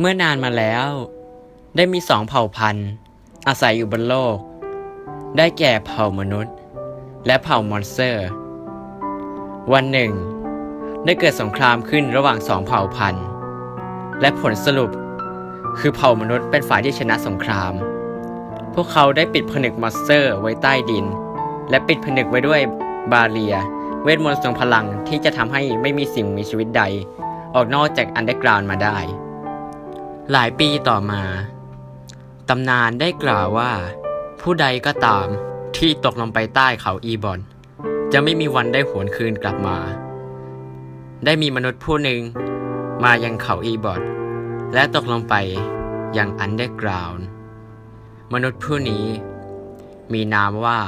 เมื่อนานมาแล้ว ได้มีสองเผ่าพันธุ์ อาศัยอยู่บนโลก ได้แก่เผ่ามนุษย์ และเผ่ามอนสเตอร์ วันหนึ่ง ได้เกิดสงครามขึ้นระหว่างสองเผ่าพันธุ์ และผลสรุปคือเผ่ามนุษย์เป็นฝ่ายที่ชนะสงคราม พวกเขาได้ปิดผนึกมอนสเตอร์ไว้ใต้ดิน และปิดผนึกไว้ด้วยบาเรีย เวทมนต์ทรงพลังที่จะทำให้ไม่มีสิ่งมีชีวิตใด ออกนอกจากอันเดอร์กราวน์มาได้ หลายปีต่อมา ตำนานได้กล่าวว่า ผู้ใดก็ตามที่ตกลงไปใต้เขาอีบอน จะไม่มีวันได้หวนคืนกลับมา ได้มีมนุษย์ผู้หนึ่งมายังเขาอีบอนและตกลงไปยังอันเดอร์กราวน์มนุษย์ผู้นี้ มีนามว่า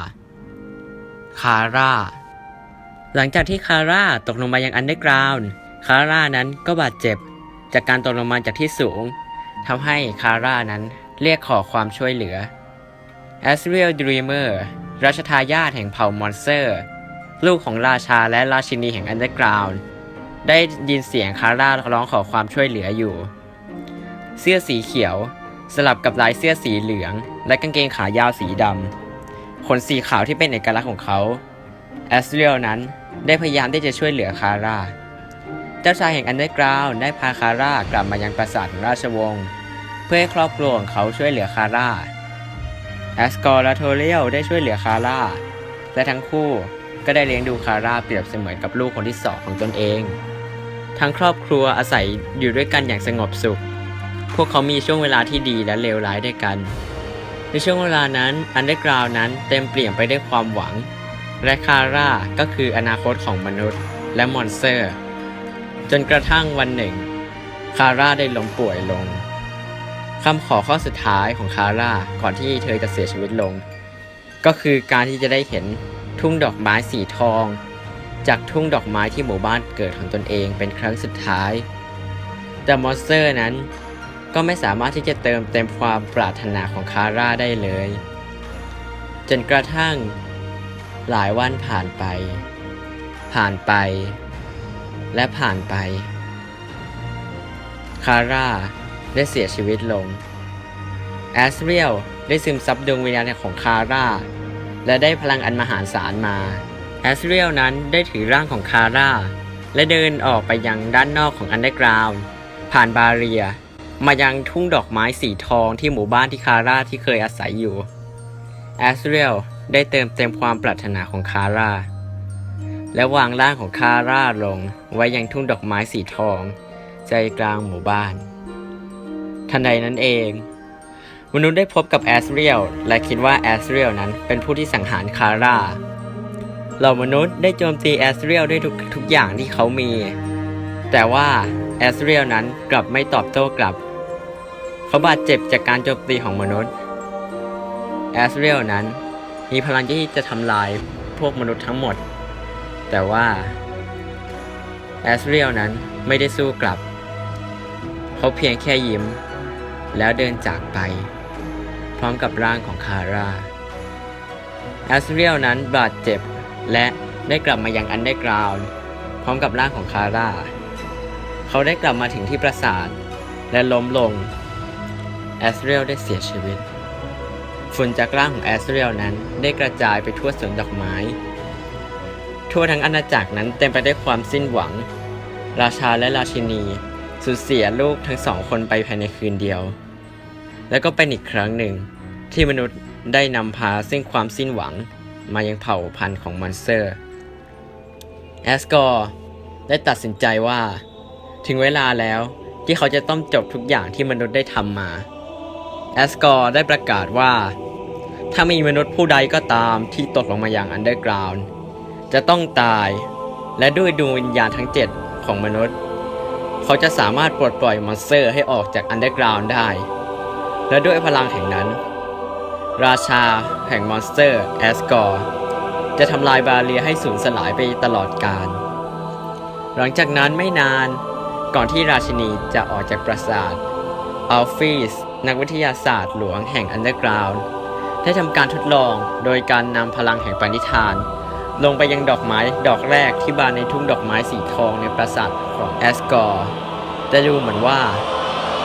คาร่า หลังจากที่คาร่าตกลงมายังอันเดอร์กราวน์คาร่านั้นก็บาดเจ็บจากการตกลงมาจากที่สูง ทำให้คาร่านั้นเรียกขอความช่วยเหลือ a s r i e l Dreamer ราชทายาทแห่งเผ่ามอนสเตอร์ ลูกของราชาและราชินีแห่งอันเดอร์กราวน์ได้ยินเสียงคาร่าร้องขอความช่วยเหลืออยู่ เสื้อสีเขียว สลับกับลายเสื้อสีเหลือง และกางเกงขายาวสีดำขนสีขาวที่เป็นเอกลักษณ์ของเขาแอสเรียลนั้นได้พยายามที่จะช่วยเหลือคาร่า เจ้าชายแห่งอันเดอร์กราวน์ได้พาคาร่ากลับมายังปราสาทของราชวงศ์เพื่อให้ครอบครัวของเขาช่วยเหลือคาร่าแอสกอร์และโทเรียลได้ช่วยเหลือคาร่า และทั้งคู่ก็ได้เลี้ยงดูคาร่าเปรียบเสมือนกับลูกคนที่สองของตนเอง ทั้งครอบครัวอาศัยอยู่ด้วยกันอย่างสงบสุข พวกเขามีช่วงเวลาที่ดีและเลวร้ายด้วยกัน ในช่วงเวลานั้นอันเดอร์กราวนั้นเต็มเปลี่ยนไปด้วยความหวัง และคาร่าก็คืออนาคตของมนุษย์ และมอนสเตอร์ จนกระทั่งวันหนึ่ง คาร่าได้ล้มป่วยลงคำขอข้อสุดท้ายของคาร่าก่อนที่เธอจะเสียชีวิตลง ก็คือการที่จะได้เห็นทุ่งดอกไม้สีทอง จากทุ่งดอกไม้ที่หมู่บ้านเกิดของตนเองเป็นครั้งสุดท้าย แต่มอนสเตอร์นั้นก็ไม่สามารถที่จะเติมเต็มความปรารถนาของคาร่าได้เลย จนกระทั่งหลายวันผ่านไป ผ่านไป และผ่านไป คาร่าได้เสียชีวิตลง แอสเรียลได้ซึมซับดวงวิญญาณของคาร่า และได้พลังอันมหาศาลมา แอสเรียลนั้นได้ถือร่างของคาร่า และเดินออกไปยังด้านนอกของอันเดอร์กราวน์ผ่านบาเรีย มายังทุ่งดอกไม้สีทองที่หมู่บ้านที่คาร่าที่เคยอาศัยอยู่ แอสเรียลได้เติมเต็มความปรารถนาของคาร่า และวางร่างของคาร่าลงไว้ยังทุ่งดอกไม้สีทอง ใจกลางหมู่บ้าน ทันใดนั้นเอง มนุษย์ได้พบกับแอสเรียลและคิดว่าแอสเรียลนั้นเป็นผู้ที่สังหารคาร่าเหล่ามนุษย์ได้โจมตีแอสเรียลด้วยทุกทุกอย่างที่เขามี แต่ว่าแอสเรียลนั้นกลับไม่ตอบโต้กลับ เขาบาดเจ็บจากการโจมตีของมนุษย์แอสเรียลนั้นมีพลังที่จะทำลายพวกมนุษย์ทั้งหมด แต่ว่าแอสเรียลนั้นไม่ได้สู้กลับ เขาเพียงแค่ยิ้ม แล้วเดินจากไป พร้อมกับร่างของคาร่าแอสเรียลนั้นบาดเจ็บและได้กลับมายังอันเดอร์กราวน์พร้อมกับร่างของคาร่า เขาได้กลับมาถึงที่ปราสาท และล้มลงแอสเรียลได้เสียชีวิต ฝุ่นจากร่างของแอสเรียลนั้นได้กระจายไปทั่วสวนดอกไม้ ทั่วทั้งอาณาจักรนั้นเต็มไปด้วยความสิ้นหวัง ราชาและราชินีสูญเสียลูกทั้งสองคนไปภายในคืนเดียว และก็เป็นอีกครั้งหนึ่ง ที่มนุษย์ได้นำพาซึ่งความสิ้นหวังมายังเผ่าพันธุ์ของมอนสเตอร์แอสกอร์ได้ตัดสินใจว่า ถึงเวลาแล้วที่เขาจะต้องจบทุกอย่างที่มนุษย์ได้ทำมาแอสกอร์ได้ประกาศว่า ถ้ามีมนุษย์ผู้ใดก็ตามที่ตกลงมาอย่างอันเดอร์กราวน์ จะต้องตาย และด้วยดวงวิญญาณทั้ง 7 ของมนุษย์ เขาจะสามารถปลดปล่อยมอนสเตอร์ให้ออกจากอันเดอร์กราวน์ได้ และด้วยพลังแห่งนั้น ราชาแห่งมอนสเตอร์แอสกอร์จะทำลายบาเรียให้สูญสลายไปตลอดกาลหลังจากนั้นไม่นานก่อนที่ราชินีจะออกจากปราสาทอัลฟิสนักวิทยาศาสตร์หลวงแห่งอันเดอร์กราวน์ได้ทำการทดลองโดยการนำพลังแห่งปณิธาน ลงไปยังดอกไม้ดอกแรกที่บานในทุ่งดอกไม้สีทองในปราสาทของแอสกอร์แต่ดูเหมือนว่า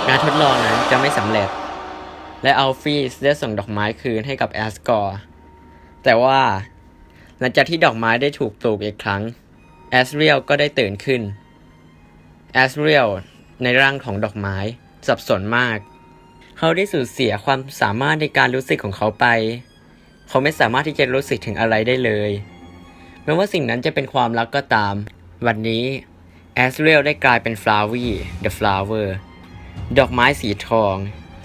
งานทดลองนั้นจะไม่สำเร็จ และอัลฟีสได้ส่งดอกไม้คืนให้กับแอสกอร์แต่ว่า หลังจากที่ดอกไม้ได้ถูกปลูกอีกครั้งแอสเรียลก็ได้ตื่นขึ้นแอสเรียลในร่างของดอกไม้สับสนมาก เขาได้สูญเสียความสามารถในการรู้สึกของเขาไป เขาไม่สามารถที่จะรู้สึกถึงอะไรได้เลย แม้ว่าสิ่งนั้นจะเป็นความรักก็ตาม วันนี้แอสเรียลได้กลายเป็นฟลาวี่เดอะฟลาเวอร์ดอกไม้สีทอง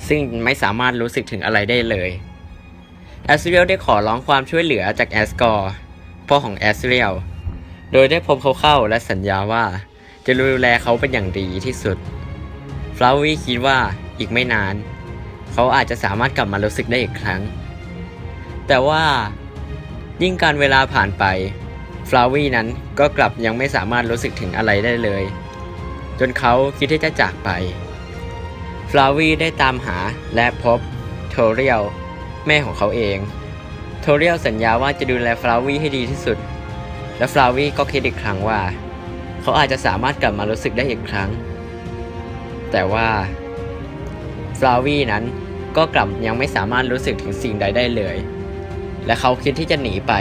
ซึ่งไม่สามารถรู้สึกถึงอะไรได้เลยแอสเรียลได้ขอร้องความช่วยเหลือจากแอสกอร์พ่อของแอสเรียลโดยได้พบเขาเข้าและสัญญาว่า จะดูแลเขาเป็นอย่างดีที่สุดฟลาวี่คิดว่าอีกไม่นาน เขาอาจจะสามารถกลับมารู้สึกได้อีกครั้ง แต่ว่ายิ่งการเวลาผ่านไป ฟลาวี่นั้นก็กลับยังไม่สามารถรู้สึกถึงอะไรได้เลย จนเขาคิดที่จะจากไป ฟลาวี่ได้ตามหาและพบโทเรียลแม่ของเขาเอง โทเรียลสัญญาว่าจะดูแลฟลาวี่ให้ดีที่สุด และฟลาวี่ก็คิดอีกครั้งว่า เขาอาจจะสามารถกลับมารู้สึกได้อีกครั้ง แต่ว่าฟลาวี่นั้นก็กลับยังไม่สามารถรู้สึกถึงสิ่งใดได้เลย และเขาคิดที่จะหนีไป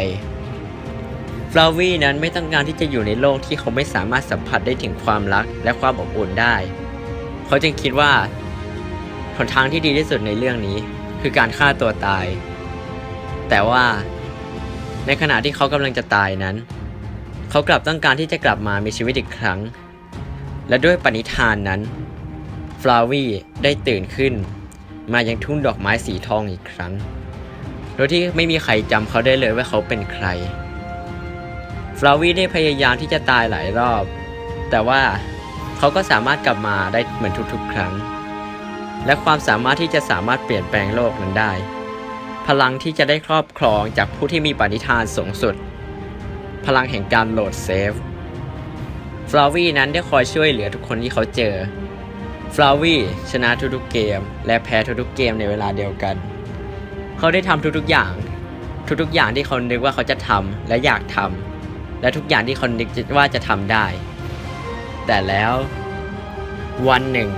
ฟลาวี่นั้นไม่ต้องการที่จะอยู่ในโลกที่เขาไม่สามารถสัมผัสได้ถึงความรักและความอบอุ่นได้ เขาจึงคิดว่าหนทางที่ดีที่สุดในเรื่องนี้ คือการฆ่าตัวตาย แต่ว่าในขณะที่เขากำลังจะตายนั้น เขากลับต้องการที่จะกลับมามีชีวิตอีกครั้ง และด้วยปณิธานนั้นฟลาวี่ได้ตื่นขึ้น มายังทุ่งดอกไม้สีทองอีกครั้ง โดยที่ไม่มีใครจำเขาได้เลยว่าเขาเป็นใคร ฟลาวี่ได้พยายามที่จะตายหลายรอบ แต่ว่าเขาก็สามารถกลับมาได้เหมือนทุกๆ ครั้ง และความสามารถที่จะสามารถเปลี่ยนแปลงโลกนั้นได้ พลังที่จะได้ครอบครองจากผู้ที่มีปณิธานสูงสุด พลังแห่งการโหลดเซฟฟลาวี่นั้นได้คอยช่วยเหลือทุกคนที่เขาเจอฟลาวี่ชนะทุกๆเกม และแพ้ทุกๆเกมในเวลาเดียวกัน เขาได้ทำทุกๆอย่าง ทุกๆอย่างที่เขานึกว่าเขาจะทำและอยากทำ และทุกอย่างที่เขานึกว่าจะทำได้ แต่แล้ววันหนึ่ง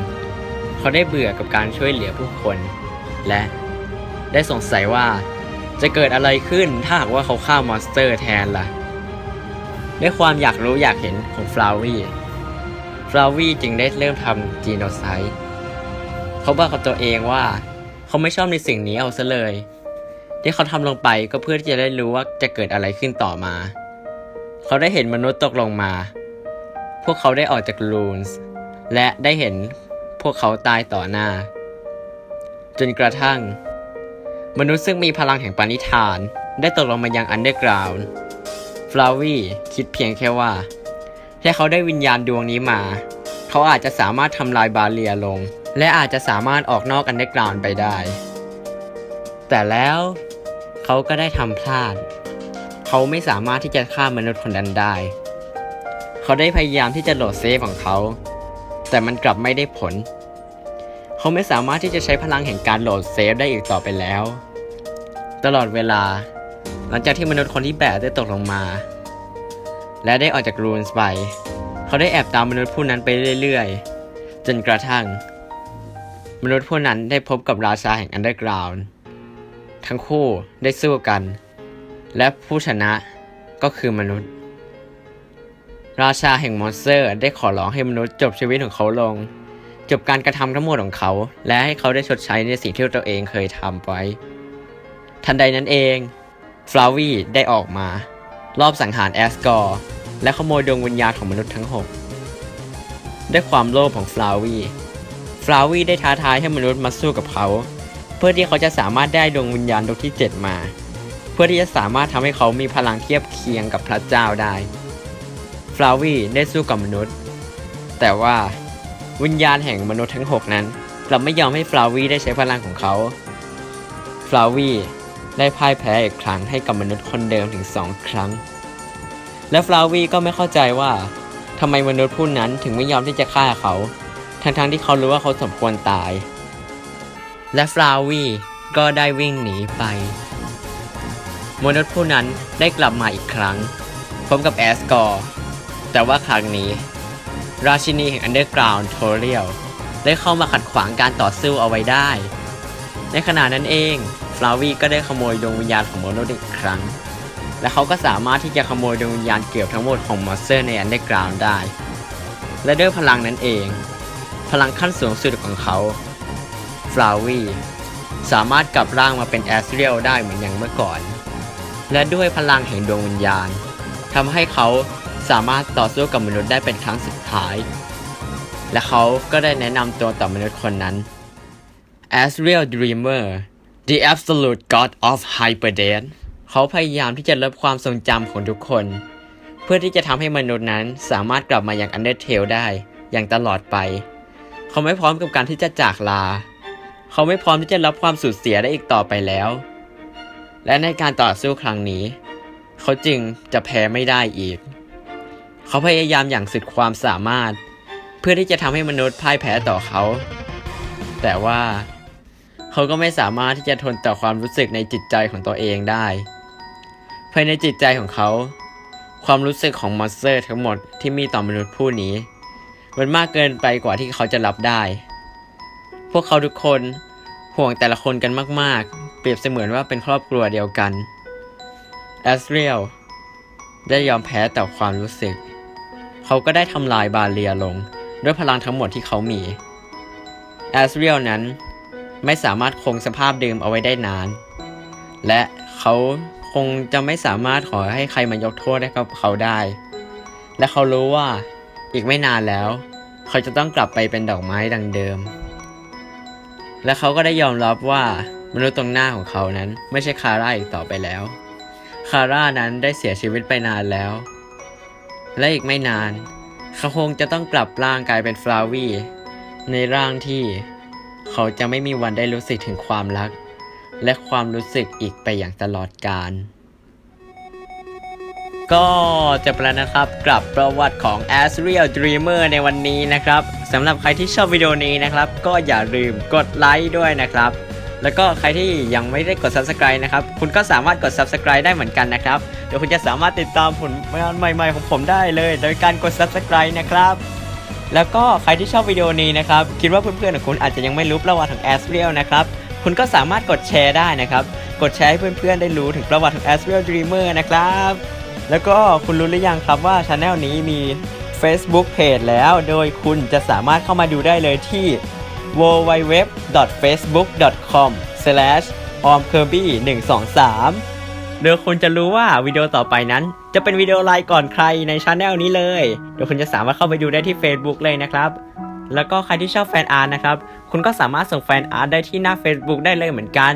เขาได้เบื่อกับการช่วยเหลือผู้คน และได้สงสัยว่าจะเกิดอะไรขึ้นถ้าหากว่าเขาฆ่ามอนสเตอร์แทนล่ะด้วยความอยากรู้อยากเห็นของฟลาวี่ฟลาวี่จึงได้เริ่มทำจีโนไซด์เขาบอกกับตัวเองว่า เขาไม่ชอบในสิ่งนี้เอาซะเลย ที่เขาทำลงไปก็เพื่อที่จะได้รู้ว่าจะเกิดอะไรขึ้นต่อมา เขาได้เห็นมนุษย์ตกลงมา พวกเขาได้ออกจากลูนส์และได้เห็นพวกเขาตายต่อหน้า จนกระทั่ง มนุษย์ซึ่งมีพลังแห่งปณิธาน ได้ตกลงมายังอันเดอร์กราวน์ฟลาวี่คิดเพียงแค่ว่าถ้าเขาได้วิญญาณดวงนี้มา เขาอาจจะสามารถทำลายบาเรียลง และอาจจะสามารถออกนอกอันเดอร์กราวน์ไปได้ แต่แล้วเขาก็ได้ทำพลาด เขาไม่สามารถที่จะฆ่ามนุษย์คนนั้นได้ เขาได้พยายามที่จะโหลดเซฟของเขา แต่มันกลับไม่ได้ผล เขาไม่สามารถที่จะใช้พลังแห่งการโหลดเซฟได้อีกต่อไปแล้ว ตลอดเวลา หลังจากที่มนุษย์คนที่แปดได้ตกลงมา และได้ออกจากรูนส์ไป เขาได้แอบตามมนุษย์ผู้นั้นไปเรื่อยๆ จนกระทั่ง มนุษย์ผู้นั้นได้พบกับราชาแห่งอันเดอร์กราวน์ทั้งคู่ได้สู้กัน และผู้ชนะก็คือมนุษย์ ราชาแห่งมอนสเตอร์ ได้ขอร้องให้มนุษย์จบชีวิตของเขาลง จบการกระทำทั้งหมดของเขา และให้เขาได้ชดใช้ในสิ่งที่ตัวเองเคยทำไว้ ทันใดนั้นเองฟลาวีได้ออกมา รอบสังหารแอสกอร์และขโมยดวงวิญญาณของมนุษย์ทั้ง 6 ด้วยความโลภของฟลาวีฟลาวีได้ท้าทายให้มนุษย์มาสู้กับเขา เพื่อที่เขาจะสามารถได้ดวงวิญญาณดวงที่ 7 มา พื่อที่จะสามารถทำให้เขามีพลังเทียบเคียงกับพระเจ้าได้ฟลาวีได้สู้กับมนุษย์ แต่ว่าวิญญาณแห่งมนุษย์ทั้ง 6 นั้นกลับไม่ยอมให้ฟลาวีได้ใช้พลังของเขาฟลาวีได้พ่ายแพ้อีกครั้งให้กับมนุษย์คนเดิมถึงสองครั้ง และฟลาวีก็ไม่เข้าใจว่าทำไมมนุษย์ผู้นั้นถึงไม่ยอมที่จะฆ่าเขา ทั้งๆที่เขารู้ว่าเขาสมควรตาย และฟลาวีก็ได้วิ่งหนีไป มนุษย์ผู้นั้นได้กลับมาอีกครั้งพร้อมกับแอสกอร์แต่ว่าครั้งนี้ ราชินีแห่งอันเดอร์กราวน์โทเรียลได้เข้ามาขัดขวางการต่อสู้เอาไว้ได้ ในขณะนั้นเองฟลาวีก็ได้ขโมยดวงวิญญาณของมนุษย์อีกครั้ง และเขาก็สามารถที่จะขโมยดวงวิญญาณเกือบทั้งหมดของมอนสเตอร์ในอันเดอร์กราวน์ได้ และด้วยพลังนั้นเอง พลังขั้นสูงสุดของเขาฟลาวีสามารถกลับร่างมาเป็นแอสเรียลได้เหมือนอย่างเมื่อก่อน และด้วยพลังแห่งดวงวิญญาณทำให้เขาสามารถต่อสู้กับมนุษย์ได้เป็นครั้งสุดท้าย และเขาก็ได้แนะนำตัวต่อมนุษย์คนนั้น Asriel Dreamer the absolute god of Hyperdeath เขาพยายามที่จะลบความทรงจำของทุกคน เพื่อที่จะทำให้มนุษย์นั้นสามารถกลับมาอย่าง Undertale ได้อย่างตลอดไป เขาไม่พร้อมกับการที่จะจากลา เขาไม่พร้อมที่จะรับความสูญเสียได้อีกต่อไปแล้ว และในการต่อสู้ครั้งนี้ เขาจึงจะแพ้ไม่ได้อีก เขาพยายามอย่างสุดความสามารถ เพื่อที่จะทำให้มนุษย์พ่ายแพ้ต่อเขา แต่ว่าเขาก็ไม่สามารถที่จะทนต่อความรู้สึกในจิตใจของตัวเองได้ ภายในจิตใจของเขา ความรู้สึกของมอนสเตอร์ทั้งหมดที่มีต่อมนุษย์ผู้นี้ มันมากเกินไปกว่าที่เขาจะรับได้ พวกเขาทุกคนห่วงแต่ละคนกันมาก ๆ เปรียบเสมือนว่าเป็นครอบครัวเดียวกันแอสเรียลได้ยอมแพ้ต่อความรู้สึก เขาก็ได้ทำลายบาเลียลง ด้วยพลังทั้งหมดที่เขามีแอสเรียลนั้นไม่สามารถคงสภาพเดิมเอาไว้ได้นาน และเขาคงจะไม่สามารถขอให้ใครมายกโทษให้กับเขาได้ และเขารู้ว่าอีกไม่นานแล้ว เขาจะต้องกลับไปเป็นดอกไม้ดังเดิม และเขาก็ได้ยอมรับว่า มนุษย์ตรงหน้าของเขานั้นไม่ใช่คาร่าอีกต่อไปแล้ว คาร่านั้นได้เสียชีวิตไปนานแล้ว และอีกไม่นานเขาคงจะต้องกลับร่างกายเป็นฟลาวีในร่างที่เขาจะไม่มีวันได้รู้สึกถึงความรัก และความรู้สึกอีกไปอย่างตลอดกาลก็จบแล้วนะครับกับประวัติของ Asriel Dreamer ในวันนี้นะครับสำหรับใครที่ชอบวิดีโอนี้นะครับ ก็อย่าลืมกดไลค์ด้วยนะครับ แล้วก็ใครที่ยังไม่ได้กด Subscribe นะครับ คุณก็สามารถกด Subscribe ได้เหมือนกันนะครับ เดี๋ยวคุณจะสามารถติดตามผลงานใหม่ ๆ ของผมได้เลย โดยการกด Subscribe นะครับ แล้วก็ใครที่ชอบวิดีโอนี้นะครับ คิดว่าเพื่อนๆของคุณอาจจะยังไม่รู้ประวัติของ Asriel นะครับ คุณก็สามารถกดแชร์ได้นะครับ กดแชร์ให้เพื่อนๆ ได้รู้ถึงประวัติของ Asriel Dreamer นะครับ แล้วก็คุณรู้หรือยังครับว่าช anel นี้มี Facebook Page แล้ว โดยคุณจะสามารถเข้ามาดูได้เลยที่ www.facebook.com/omkirby123 โดยคุณจะรู้ว่าวิดีโอต่อไปนั้น จะเป็นวิดีโอไลน์ก่อนใครในช anel นี้เลยโดยคุณจะสามารถเข้าไปดูได้ที่ Facebook เลยนะครับแล้วก็ใครที่ชอบแฟนอาร์ตนะครับ คุณก็สามารถส่งแฟนอาร์ตได้ที่หน้า Facebook ได้เลยเหมือนกัน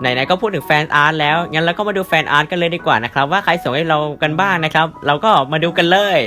ไหนๆก็พูดถึงแฟนอาร์ตแล้ว งั้นเราก็มาดูแฟนอาร์ตกันเลยดีกว่านะครับ ว่าใครส่งให้เรากันบ้างนะครับ เราก็มาดูกันเลย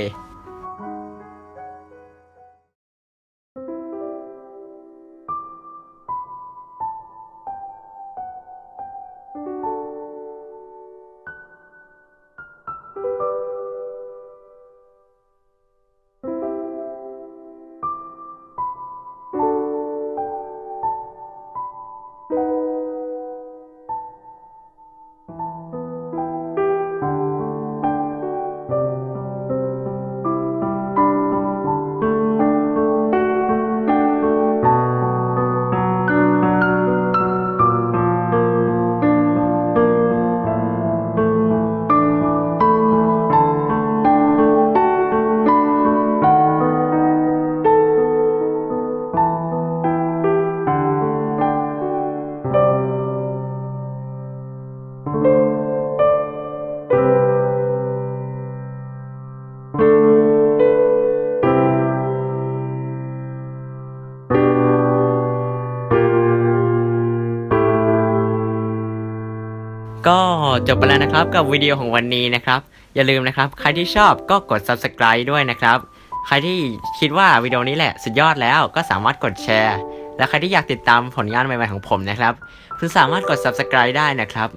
จบไปแล้วนะครับกับวิดีโอของวันนี้นะครับ อย่าลืมนะครับ ใครที่ชอบก็กด subscribe ด้วยนะครับ ใครที่คิดว่าวิดีโอนี้แหละสุดยอดแล้วก็สามารถกดแชร์ และใครที่อยากติดตามผลงานใหม่ๆของผมนะครับคุณสามารถกด subscribe ได้นะครับ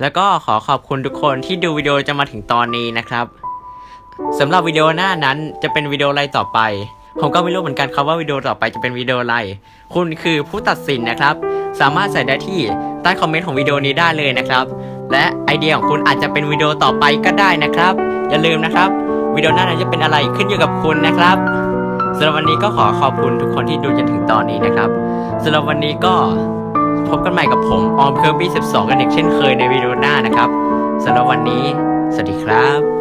แล้วก็ขอขอบคุณทุกคนที่ดูวิดีโอจะมาถึงตอนนี้นะครับสำหรับวิดีโอหน้านั้นจะเป็นวิดีโออะไรต่อไป ผมก็ไม่รู้เหมือนกันครับว่าวิดีโอต่อไปจะเป็นวิดีโออะไร คุณคือผู้ตัดสินนะครับ สามารถใส่ได้ที่ใต้คอมเมนต์ของวิดีโอนี้ได้เลยนะครับ และไอเดียของคุณอาจจะเป็นวิดีโอต่อไปก็ได้นะครับ อย่าลืมนะครับวิดีโอหน้านั้นจะเป็นอะไรขึ้นอยู่กับคุณนะครับสำหรับวันนี้ก็ขอขอบคุณทุกคนที่ดูจนถึงตอนนี้นะครับสำหรับวันนี้ก็พบกันใหม่กับผมออมเคอร์บี้12 กันอีกเช่นเคยในวิดีโอหน้านะครับสำหรับวันนี้ สวัสดีครับ